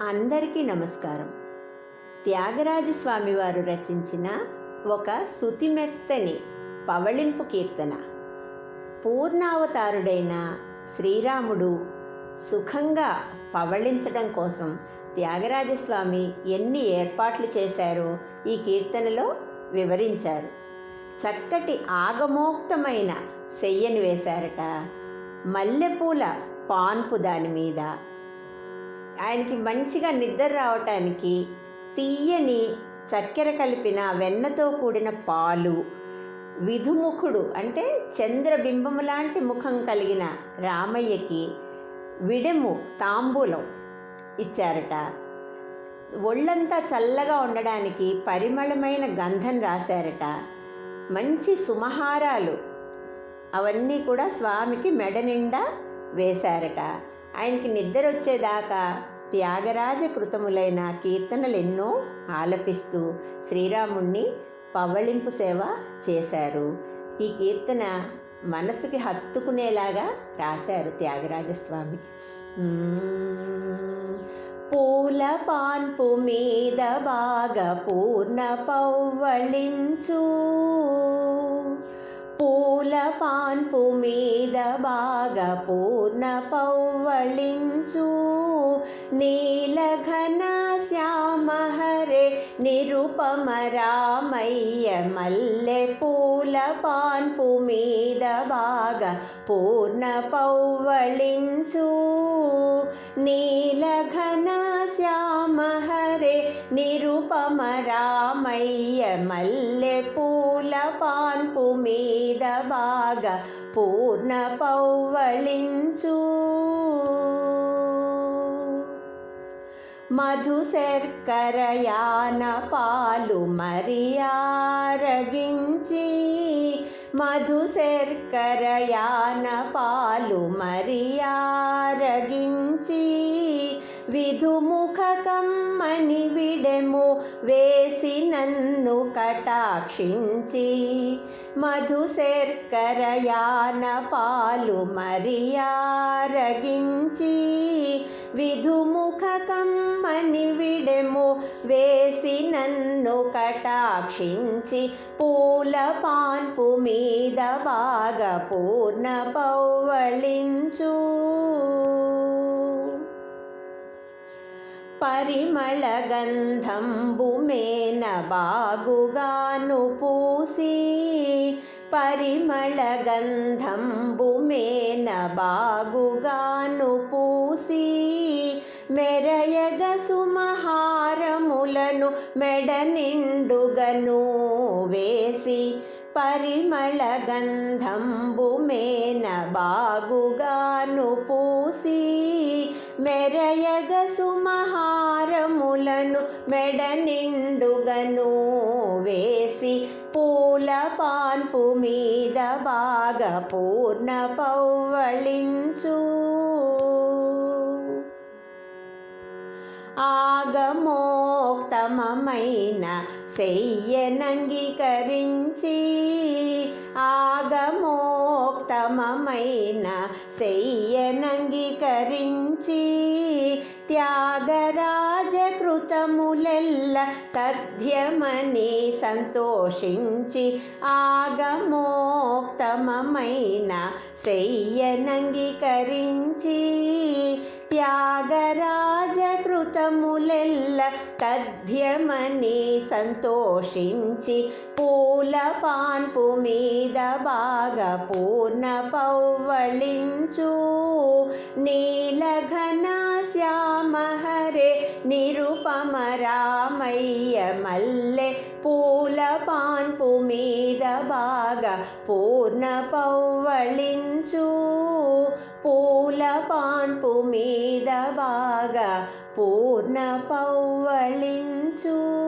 అందరికీ నమస్కారం. త్యాగరాజు స్వామివారు రచించిన ఒక శుతిమెత్తని పవళింపు కీర్తన. పూర్ణావతారుడైన శ్రీరాముడు సుఖంగా పవళించడం కోసం త్యాగరాజస్వామి ఎన్ని ఏర్పాట్లు చేశారో ఈ కీర్తనలో వివరించారు. చక్కటి ఆగమోక్తమైన సెయ్యని వేశారట. మల్లెపూల పాన్పు దాని మీద ఆయనకి మంచిగా నిద్ర రావటానికి తీయని చక్కెర కలిపిన వెన్నతో కూడిన పాలు విధుముఖుడు అంటే చంద్రబింబము లాంటి ముఖం కలిగిన రామయ్యకి విడెము తాంబూలం ఇచ్చారట. ఒళ్ళంతా చల్లగా ఉండడానికి పరిమళమైన గంధం రాశారట. మంచి సుమహారాలు అవన్నీ కూడా స్వామికి మెడ నిండా వేశారట. ఆయనకి నిద్ర వచ్చేదాకా త్యాగరాజ కృతములైన కీర్తనలు ఎన్నో ఆలపిస్తూ శ్రీరాముణ్ణి పవ్వళింపు సేవ చేశారు. ఈ కీర్తన మనసుకి హత్తుకునేలాగా రాశారు త్యాగరాజస్వామి. పూల పాన్పు మీద బాగా పూర్ణ పౌవళించు పూల పాన్పు మీద బాగా పూర్ణ పౌవళించు నీలఘన శ్యామహరే నిరుపమ రామయ్య మల్లె పూల పాన్పు మీద బాగా పూర్ణ పౌవళించు నీలఘన శ్యామహరే నిరుపమ రామయ్య మల్లె పాన్పు మీద బాగా పూర్ణ పౌవళించు. మధు శర్కరయాన పాలు మరియారగించి మధు శర్కరయాన పాలు మరియారగించి విధుముఖకం నిబిడెము వేసి నన్ను కటాక్షించి మధుశర్కరయాన పాలు మరియారగించి విధుముఖ కమ్మని విడెము వేసి నన్ను కటాక్షించి పూల పాన్పు మీద బాగా పూర్ణ పౌవళించు. పరిమళగంధంబుమేన బాగుగాను పూసి. పరిమళగంధంబుమేన బాగుగాను పూసి. మెరయగ సుమహారములను మెడ నిండుగను వేసి. పరిమళగంధంబుమేన బాగుగాను పూసి. మెరయగ సుమహారములను మెడ నిండుగను వేసి పూల పాన్పు మీద బాగా పూర్ణ పవ్వళించు ఆగమోక్తమమైన శయ్యనంగీకరించి సెయ్య స్వీకరించి త్యాగరాజ కృతములెల్ల తథ్యమని సంతోషించి ఆగమోక్తమమైన శయ్యనంగీకరించి త్యాగరాజ కృతములెల్ల తథ్యమని సంతోషించి పూల పాన్పు మీద బాగా పూర్ణ పవ్వళించు నీలఘనా శ్యామ హరే నిరుపమ రామయ్య మల్లె పూల పాన్పు మీద బాగా పూర్ణ పౌవళించు. పూల పాన్పు మీద బాగా పూర్ణ పౌవళించు.